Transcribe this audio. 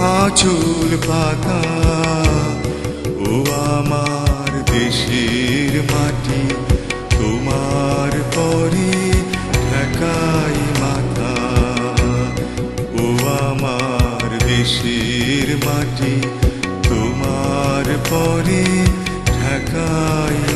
আঁচল পাতা ও আমার দেশের মাটি, তোমার পরে ঠেকাই মাথা ও আমার দেশের মাটি, তোমার পরে ঠেকাই